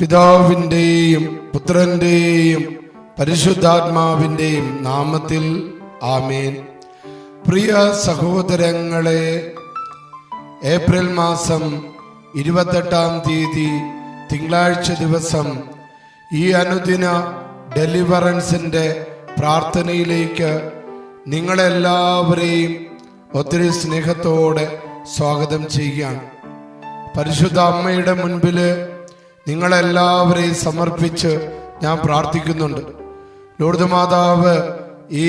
പിതാവിന്റെയും പുത്രന്റെയും പരിശുദ്ധാത്മാവിന്റെയും നാമത്തിൽ ആമേൻ. പ്രിയ സഹോദരങ്ങളെ ഏപ്രിൽ മാസം ഇരുപത്തെട്ടാം തീയതി തിങ്കളാഴ്ച ദിവസം ഈ അനുദിന ഡെലിവറൻസിന്റെ പ്രാർത്ഥനയിലേക്ക് നിങ്ങളെല്ലാവരെയും ഒത്തിരി സ്നേഹത്തോടെ സ്വാഗതം ചെയ്യുകയാണ്. പരിശുദ്ധ അമ്മയുടെ മുൻപിൽ നിങ്ങളെല്ലാവരെയും സമർപ്പിച്ച് ഞാൻ പ്രാർത്ഥിക്കുന്നുണ്ട്. ലോർദ് മാതാവ് ഈ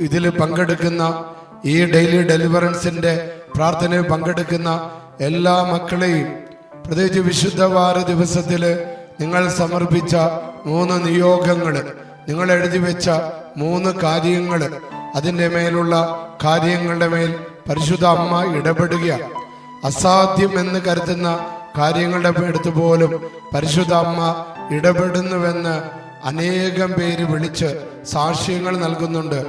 ഇതിൽ പങ്കെടുക്കുന്ന ഈ ഡെയിലി ഡെലിവറൻസിന്റെ പ്രാർത്ഥനയിൽ പങ്കെടുക്കുന്ന എല്ലാ മക്കളെയും പ്രത്യേകിച്ച് വിശുദ്ധ വാര ദിവസത്തിൽ നിങ്ങൾ സമർപ്പിച്ച മൂന്ന് നിയോഗങ്ങൾ നിങ്ങൾ എഴുതി വെച്ച മൂന്ന് കാര്യങ്ങൾ അതിന്റെ മേലുള്ള കാര്യങ്ങളുടെ മേൽ പരിശുദ്ധ അമ്മ ഇടപെടുകയാണ്. അസാധ്യം എന്ന് കരുതുന്ന കാര്യങ്ങളുടെ അടുത്ത് പോലും പരിശുദ്ധ അമ്മ ഇടപെടുന്നുവെന്ന് അനേകം പേര് വിളിച്ച് സാക്ഷ്യങ്ങൾ നൽകുന്നുണ്ട്.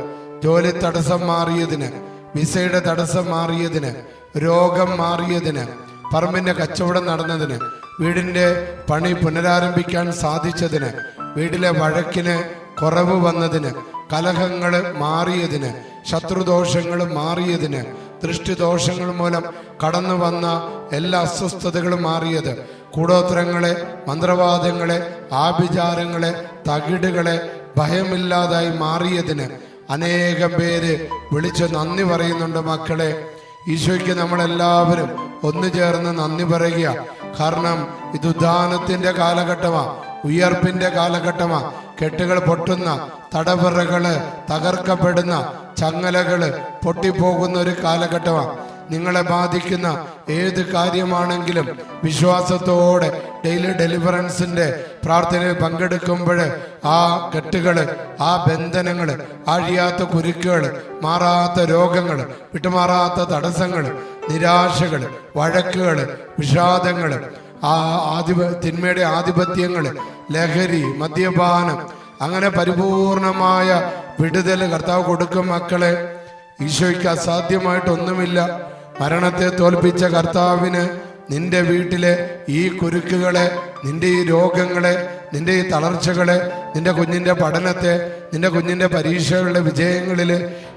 ജോലി തടസ്സം മാറിയതിന് വിസയുടെ തടസ്സം മാറിയതിന് രോഗം മാറിയതിന് പറമ്പിന്റെ കച്ചവടം നടന്നതിന് വീടിന്റെ പണി പുനരാരംഭിക്കാൻ സാധിച്ചതിന് വീട്ടിലെ വഴക്കിന് കുറവ് വന്നതിന് കലഹങ്ങൾ മാറിയതിന് ശത്രുദോഷങ്ങൾ മാറിയതിന് ദൃഷ്ടിദോഷങ്ങൾ മൂലം കടന്നു വന്ന എല്ലാ അസ്വസ്ഥതകളും മാറിയത്. കൂടോത്രങ്ങളെ മന്ത്രവാദങ്ങളെ ആഭിചാരങ്ങളെ തകിടുകളെ ഭയമില്ലാതായി മാറിയതിന് അനേകം പേര് വിളിച്ച് നന്ദി പറയുന്നുണ്ട് മക്കളെ. ഈശോയ്ക്ക് നമ്മളെല്ലാവരും ഒന്നു ചേർന്ന് നന്ദി പറയുക. കാരണം ഇത് ഉദ്ധാനത്തിന്റെ കാലഘട്ടമാണ് ഉയർപ്പിന്റെ കാലഘട്ടമാ. കെട്ടുകൾ പൊട്ടുന്ന തടവറകൾ തകർക്കപ്പെടുന്ന ചങ്ങലകൾ പൊട്ടിപ്പോകുന്ന ഒരു കാലഘട്ടമാണ്. നിങ്ങളെ ബാധിക്കുന്ന ഏത് കാര്യമാണെങ്കിലും വിശ്വാസത്തോടെ ഡെയിലി ഡെലിവറൻസിന്റെ പ്രാർത്ഥനയിൽ പങ്കെടുക്കുമ്പോൾ ആ കെട്ടുകൾ ആ ബന്ധനങ്ങൾ അഴിയാത്ത കുരുക്കുകൾ മാറാത്ത രോഗങ്ങൾ വിട്ടുമാറാത്ത തടസ്സങ്ങൾ നിരാശകൾ വഴക്കുകൾ വിഷാദങ്ങൾ ആ ആധിപ തിന്മയുടെ ആധിപത്യങ്ങൾ ലഹരി മദ്യപാനം അങ്ങനെ പരിപൂർണമായ വിടുതൽ കർത്താവ് കൊടുക്കും മക്കളെ. ഈശോയ്ക്ക് അസാധ്യമായിട്ടൊന്നുമില്ല മരണത്തെ തോൽപ്പിച്ച കർത്താവിന് നിന്റെ വീട്ടിലെ ഈ കുരുക്കുകളെ നിന്റെ ഈ രോഗങ്ങളെ നിന്റെ ഈ തളർച്ചകളെ നിന്റെ കുഞ്ഞിന്റെ പഠനത്തെ നിന്റെ കുഞ്ഞിന്റെ പരീക്ഷകളുടെ വിജയങ്ങളിൽ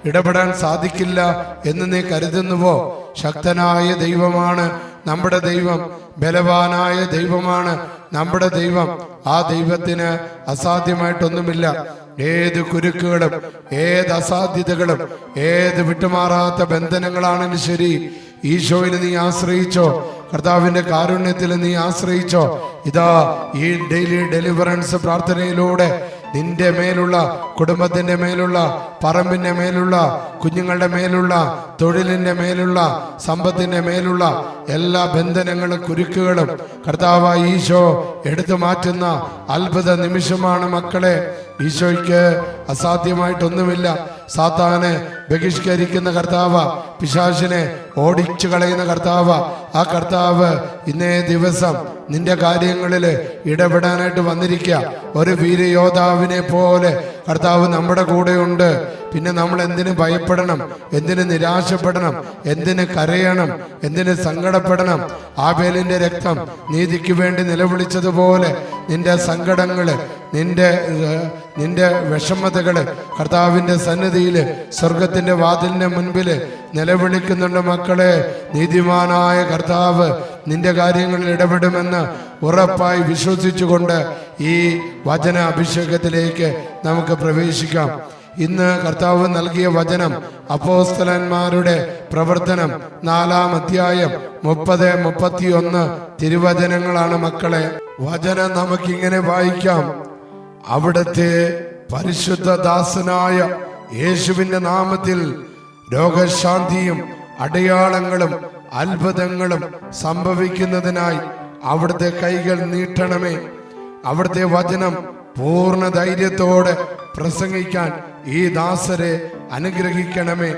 ഇടപെടാൻ സാധിക്കില്ല എന്ന് നീ കരുതുന്നുവോ? ശക്തനായ ദൈവമാണ് നമ്മുടെ ദൈവം ബലവാനായ ദൈവമാണ് നമ്മുടെ ദൈവം ആ ദൈവത്തിന് അസാധ്യമായിട്ടൊന്നുമില്ല. ഏത് കുരുക്കുകളും ഏത് അസാധ്യതകളും ഏത് വിട്ടുമാറാത്ത ബന്ധനങ്ങളാണെങ്കിലും ശരി. ഈശോയിൽ നീ ആശ്രയിച്ചോ കർത്താവിന്റെ കാരുണ്യത്തിൽ നീ ആശ്രയിച്ചോ. ഇതാ ഈ ഡെയിലി ഡെലിവറൻസ് പ്രാർത്ഥനയിലൂടെ നിന്റെ മേലുള്ള കുടുംബത്തിന്റെ മേലുള്ള പറമ്പിന്റെ മേലുള്ള കുഞ്ഞുങ്ങളുടെ മേലുള്ള തൊഴിലിന്റെ മേലുള്ള സമ്പത്തിന്റെ മേലുള്ള എല്ലാ ബന്ധനങ്ങളും കുരുക്കുകളും കർത്താവ് ഈശോ എടുത്തു മാറ്റുന്ന അത്ഭുത നിമിഷമാണ് മക്കളെ. ഈശോയ്ക്ക് അസാധ്യമായിട്ടൊന്നുമില്ല. സാത്താനെ ബഹിഷ്കരിക്കുന്ന കർത്താവ പിശാശിനെ ഓടിച്ചു കളയുന്ന കർത്താവ. ആ കർത്താവ് ഇന്നേ ദിവസം നിന്റെ കാര്യങ്ങളിൽ ഇടപെടാനായിട്ട് വന്നിരിക്കുക. ഒരു വീരയോദ്ധാവിനെ പോലെ കർത്താവ് നമ്മുടെ കൂടെയുണ്ട്. പിന്നെ നമ്മൾ എന്തിനു ഭയപ്പെടണം? എന്തിനു നിരാശപ്പെടണം? എന്തിനു കരയണം? എന്തിനു സങ്കടപ്പെടണം? ആബേലിന്റെ രക്തം നീതിക്ക് വേണ്ടി നിലവിളിച്ചതുപോലെ നിന്റെ സങ്കടങ്ങൾ നിന്റെ നിന്റെ വിഷമതകൾ കർത്താവിന്റെ സന്നിധിയിൽ സ്വർഗത്തിന്റെ വാതിലിന്റെ മുൻപിൽ നിലവിളിക്കുന്നുണ്ട് മക്കളെ. നീതിമാനായ കർത്താവ് നിന്റെ കാര്യങ്ങളിൽ ഇടപെടുമെന്ന് ഉറപ്പായി വിശ്വസിച്ചുകൊണ്ട് ഈ വചന അഭിഷേകത്തിലേക്ക് നമുക്ക് പ്രവേശിക്കാം. ഇന്ന് കർത്താവ് നൽകിയ വചനം അപ്പോസ്തലന്മാരുടെ പ്രവർത്തനം നാലാം അധ്യായം മുപ്പത് മുപ്പത്തിയൊന്ന് തിരുവചനങ്ങളാണ് മക്കളെ. വചനം നമുക്കിങ്ങനെ വായിക്കാം. അവിടുത്തെ പരിശുദ്ധ ദാസനായ യേശുവിന്റെ നാമത്തിൽ രോഗശാന്തിയും അടയാളങ്ങളും അത്ഭുതങ്ങളും സംഭവിക്കുന്നതിനായി അവിടുത്തെ കൈകൾ നീട്ടണമേ. അവിടുത്തെ വചനം പൂർണ ധൈര്യത്തോടെ പ്രസംഗിക്കാൻ ഈ ദാസരെ അനുഗ്രഹിക്കണമേ.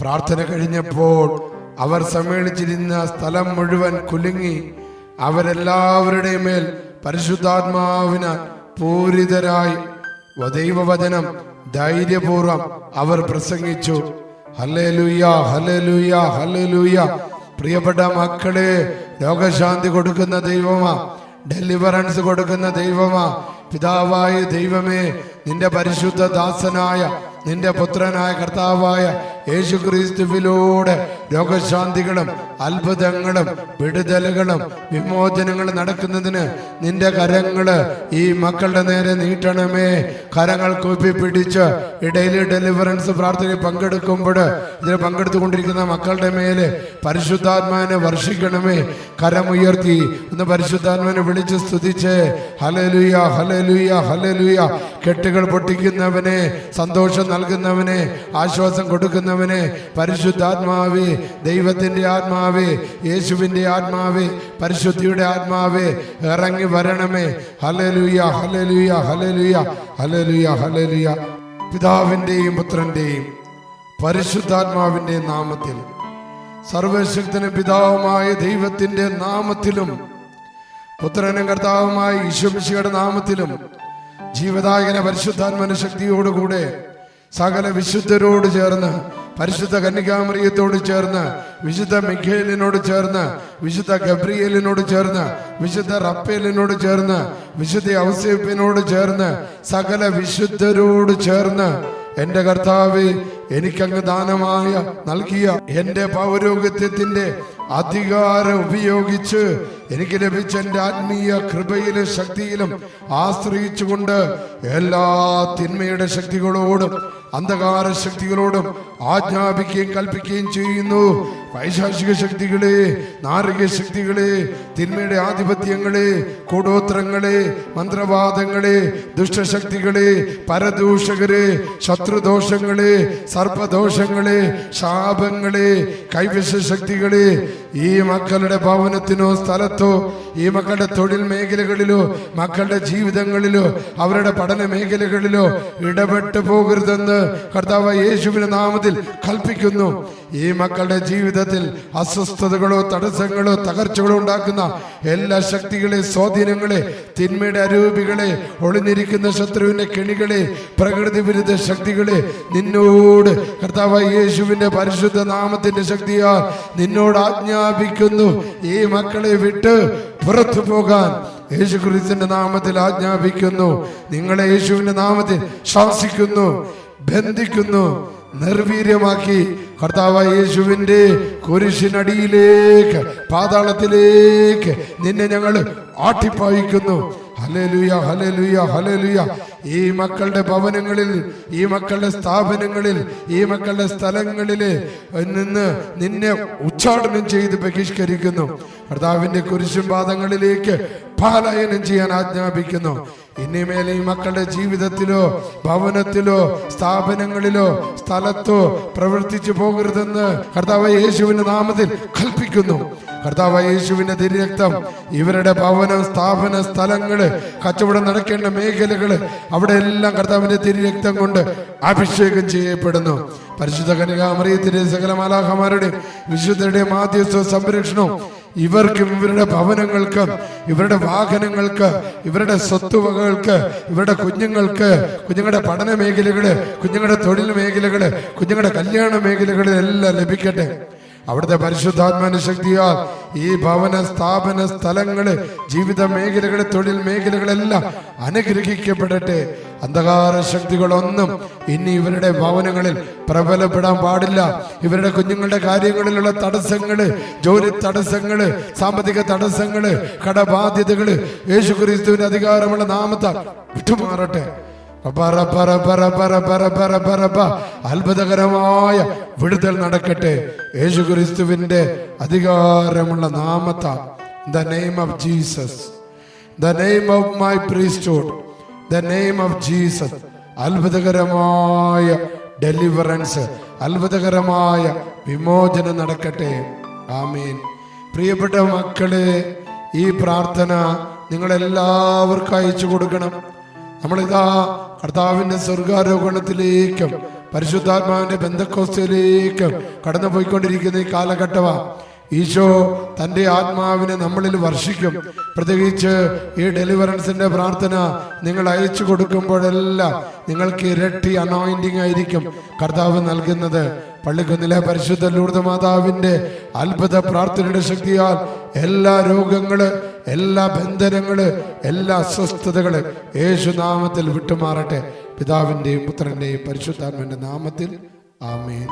പ്രാർത്ഥന കഴിഞ്ഞപ്പോൾ അവർ സമ്മേളിച്ചിരുന്ന സ്ഥലം മുഴുവൻ കുലുങ്ങി. അവരെല്ലാവരുടെയും മേൽ പരിശുദ്ധാത്മാവിനാൽ പൂരിതരായി. ദൈവവചനം ധൈര്യപൂർവം അവർ പ്രസംഗിച്ചു. Hallelujah hallelujah hallelujah. പ്രിയപ്പെട്ട മക്കളെ രോഗശാന്തി കൊടുക്കുന്ന ദൈവമാ. ഡെലിവറൻസ് കൊടുക്കുന്ന ദൈവമാ. പിതാവായ ദൈവമേ നിന്റെ പരിശുദ്ധ ദാസനായ നിന്റെ പുത്രനായ കർത്താവായ യേശു ക്രിസ്തുവിലൂടെ രോഗശാന്തികളും അത്ഭുതങ്ങളും വിടുതലുകളും വിമോചനങ്ങളും നടക്കുന്നതിന് നിന്റെ കരങ്ങൾ ഈ മക്കളുടെ നേരെ നീട്ടണമേ. കരങ്ങൾ കൂപ്പി പിടിച്ച് ഇടയിൽ ഡെലിവറൻസ് പ്രാർത്ഥനയിൽ പങ്കെടുക്കുമ്പോൾ ഇതിൽ പങ്കെടുത്തുകൊണ്ടിരിക്കുന്ന മക്കളുടെ മേലെ പരിശുദ്ധാത്മാവിനെ വർഷിക്കണമേ. കരമുയർത്തി ഒന്ന് പരിശുദ്ധാത്മാവിനെ വിളിച്ച് സ്തുതിച്ച് ഹലലുയ ഹലലുയ ഹലലുയ കെട്ടുകൾ പൊട്ടിക്കുന്നവനെ സന്തോഷം നൽകുന്നവനെ ആശ്വാസം കൊടുക്കുന്നവനെ പരിശുദ്ധാത്മാവേ ദൈവത്തിന്റെ ആത്മാവേ യേശുവിന്റെ ആത്മാവേ പരിശുദ്ധിയുടെ ആത്മാവേ ഇറങ്ങി വരണമേ. ഹലലുയ ഹലലുയ ഹലലുയ ഹലലുയ ഹലലുയ പിതാവിന്റെയും പുത്രന്റെയും പരിശുദ്ധാത്മാവിന്റെ നാമത്തിൽ സർവശക്തനും പിതാവുമായ ദൈവത്തിന്റെ നാമത്തിലും പുത്രനും കർത്താവുമായ ഈശ്വമിശിയുടെ നാമത്തിലും ജീവദായകന പരിശുദ്ധാത്മന ശക്തിയോടുകൂടെ സകല വിശുദ്ധരോട് ചേർന്ന് പരിശുദ്ധ കന്യകാമറിയത്തോട് ചേർന്ന് വിശുദ്ധ മിഖേലിനോട് ചേർന്ന് വിശുദ്ധ ഗബ്രിയേലിനോട് ചേർന്ന് വിശുദ്ധ റപ്പേലിനോട് ചേർന്ന് വിശുദ്ധ ഔസേപ്പിനോട് ചേർന്ന് സകല വിശുദ്ധരോട് ചേർന്ന് എന്റെ കർത്താവ് എനിക്കങ്ങ് ദാനമായ നൽകിയ എന്റെ പൗരോഗത്യത്തിന്റെ അധികാരം ഉപയോഗിച്ച് എനിക്ക് ലഭിച്ച എന്റെ ആത്മീയ കൃപയിലും ശക്തിയിലും ആശ്രയിച്ചുകൊണ്ട് എല്ലാ തിന്മയുടെ ശക്തികളോടും അന്ധകാര ശക്തികളോടും ആജ്ഞാപിക്കുകയും കൽപ്പിക്കുകയും ചെയ്യുന്നു. വൈശാഷിക ശക്തികളെ നാരക ശക്തികളെ തിന്മയുടെ ആധിപത്യങ്ങളെ കൂടോത്രങ്ങളെ മന്ത്രവാദങ്ങളെ ദുഷ്ടശക്തികളെ പരദൂഷകരെ ശത്രുദോഷങ്ങളെ സർപ്പദോഷങ്ങളെ ശാപങ്ങളെ കൈവശ ശക്തികളെ ഈ മക്കളുടെ ഭവനത്തിനോ സ്ഥലത്തോ ഈ മക്കളുടെ തൊഴിൽ മേഖലകളിലോ മക്കളുടെ ജീവിതങ്ങളിലോ അവരുടെ പഠന മേഖലകളിലോ ഇടപെട്ടു പോകരുതെന്ന് കർത്താവ് യേശുവിന്റെ നാമത്തിൽ കൽപ്പിക്കുന്നു. ഈ മക്കളുടെ ജീവിതത്തിൽ അസ്വസ്ഥതകളോ തടസ്സങ്ങളോ തകർച്ചകളോ ഉണ്ടാക്കുന്ന എല്ലാ ശക്തികളെ സ്വാധീനങ്ങളെ തിന്മയുടെ അരൂപികളെ ഒളിഞ്ഞിരിക്കുന്ന ശത്രുവിന്റെ കെണികളെ പ്രകൃതി വിരുദ്ധ ശക്തികളെ നിന്നോട് കർത്താവ് യേശുവിന്റെ പരിശുദ്ധ നാമത്തിന്റെ ശക്തിയാൽ നിന്നോട് ആജ്ഞാപിക്കുന്നു. ഈ മക്കളെ വിട്ട് പുറത്തു പോകാൻ യേശു ക്രിസ്തുവിന്റെ നാമത്തിൽ ആജ്ഞാപിക്കുന്നു. നിങ്ങളെ യേശുവിന്റെ നാമത്തിൽ ശാസിക്കുന്നു ബന്ധിക്കുന്നു. നിർവീര്യമാക്കി. കർത്താവ് യേശുവിന്റെ കുരിശിനടിയിലേക്ക് പാതാളത്തിലേക്ക് നിന്നെ ഞങ്ങൾ ആട്ടിപ്പായിക്കുന്നു. ഹലലുയ ഹലലുയ ഹലലുയ ഈ മക്കളുടെ ഭവനങ്ങളിൽ ഈ മക്കളുടെ സ്ഥാപനങ്ങളിൽ ഈ മക്കളുടെ സ്ഥലങ്ങളിൽ നിന്ന് നിന്നെ ഉച്ചാടനം ചെയ്ത് ബഹിഷ്കരിക്കുന്നു. കർത്താവിന്റെ കുരിശും പാദങ്ങളിലേക്ക് പാലായനം ചെയ്യാൻ ആജ്ഞാപിക്കുന്നു. ഇനിമേലെ ഈ മക്കളുടെ ജീവിതത്തിലോ ഭവനത്തിലോ സ്ഥാപനങ്ങളിലോ സ്ഥലത്തോ പ്രവർത്തിച്ചു പോകരുതെന്ന് കർത്താവ് യേശുവിന്റെ നാമത്തിൽ കൽപ്പിക്കുന്നു. കർത്താവ് യേശുവിന്റെ തിരുരക്തം ഇവരുടെ ഭവനം സ്ഥാപന സ്ഥലങ്ങൾ കച്ചവടം നടക്കേണ്ട മേഖലകൾ അവിടെ എല്ലാം കർത്താവിന്റെ തിരുരക്തം കൊണ്ട് അഭിഷേകം ചെയ്യപ്പെടുന്നു. പരിശുദ്ധ കനികാമറിയത്തിന്റെ സകല മാലാഹമാരുടെ വിശുദ്ധരുടെ മാധ്യസ്ഥ സംരക്ഷണവും ഇവർക്കും ഇവരുടെ ഭവനങ്ങൾക്ക് ഇവരുടെ വാഹനങ്ങൾക്ക് ഇവരുടെ സ്വത്തുവകകൾക്ക് ഇവരുടെ കുഞ്ഞുങ്ങൾക്ക് കുഞ്ഞുങ്ങളുടെ പഠന മേഖലകൾ കുഞ്ഞുങ്ങളുടെ തൊഴിൽ മേഖലകൾ കുഞ്ഞുങ്ങളുടെ കല്യാണ മേഖലകളിൽ എല്ലാം ലഭിക്കട്ടെ. അവിടുത്തെ പരിശുദ്ധാത്മാന ശക്തിയാൽ ഈ ഭവന സ്ഥാപന സ്ഥലങ്ങൾ ജീവിത മേഖലകൾ തൊഴിൽ മേഖലകളെല്ലാം അനുഗ്രഹിക്കപ്പെടട്ടെ. അന്ധകാര ശക്തികളൊന്നും ഇനി ഇവരുടെ ഭവനങ്ങളിൽ പ്രബലപ്പെടാൻ പാടില്ല. ഇവരുടെ കുഞ്ഞുങ്ങളുടെ കാര്യങ്ങളിലുള്ള തടസ്സങ്ങൾ ജോലി തടസ്സങ്ങൾ സാമ്പത്തിക തടസ്സങ്ങൾ കടബാധ്യതകൾ യേശു ക്രിസ്തുവിന്റെ അധികാരമുള്ള നാമത്താൽ വിട്ടുമാറട്ടെ. അത്ഭുതകരമായ വിടുതൽ നടക്കട്ടെ. യേശു ക്രിസ്തുവിന്റെ അധികാരമുള്ള നാമത്ത the name of Jesus the name of my priesthood the name of Jesus അത്ഭുതകരമായ ഡെലിവറൻസ് അത്ഭുതകരമായ വിമോചനം നടക്കട്ടെ. ആമീൻ. പ്രിയപ്പെട്ട മക്കളെ ഈ പ്രാർത്ഥന നിങ്ങളെല്ലാവർക്കും അയച്ചു കൊടുക്കണം. നമ്മളിതാ കർത്താവിന്റെ സ്വർഗാരോഹണത്തിലേക്കും പരിശുദ്ധാത്മാവിന്റെ ബന്ധക്കോസ്റ്റിലേക്കും കടന്നു പോയിക്കൊണ്ടിരിക്കുന്ന ഈ കാലഘട്ടവ. ഈശോ തന്റെ ആത്മാവിനെ നമ്മളിൽ വർഷിക്കും. പ്രത്യേകിച്ച് ഈ ഡെലിവറൻസിന്റെ പ്രാർത്ഥന നിങ്ങൾ അയച്ചു കൊടുക്കുമ്പോഴെല്ലാം നിങ്ങൾക്ക് ഇരട്ടി അനോയിന്റിങ് ആയിരിക്കും കർത്താവ് നൽകുന്നത്. പള്ളിക്കുന്നിലെ പരിശുദ്ധ ലൂർദ മാതാവിന്റെ അത്ഭുത പ്രാർത്ഥനയുടെ ശക്തിയാൽ എല്ലാ രോഗങ്ങൾ എല്ലാ ബന്ധനങ്ങൾ എല്ലാ അസ്വസ്ഥതകൾ യേശുനാമത്തിൽ വിട്ടുമാറട്ടെ. പിതാവിന്റെയും പുത്രന്റെയും പരിശുദ്ധാത്മന്റെ നാമത്തിൽ ആമേൻ.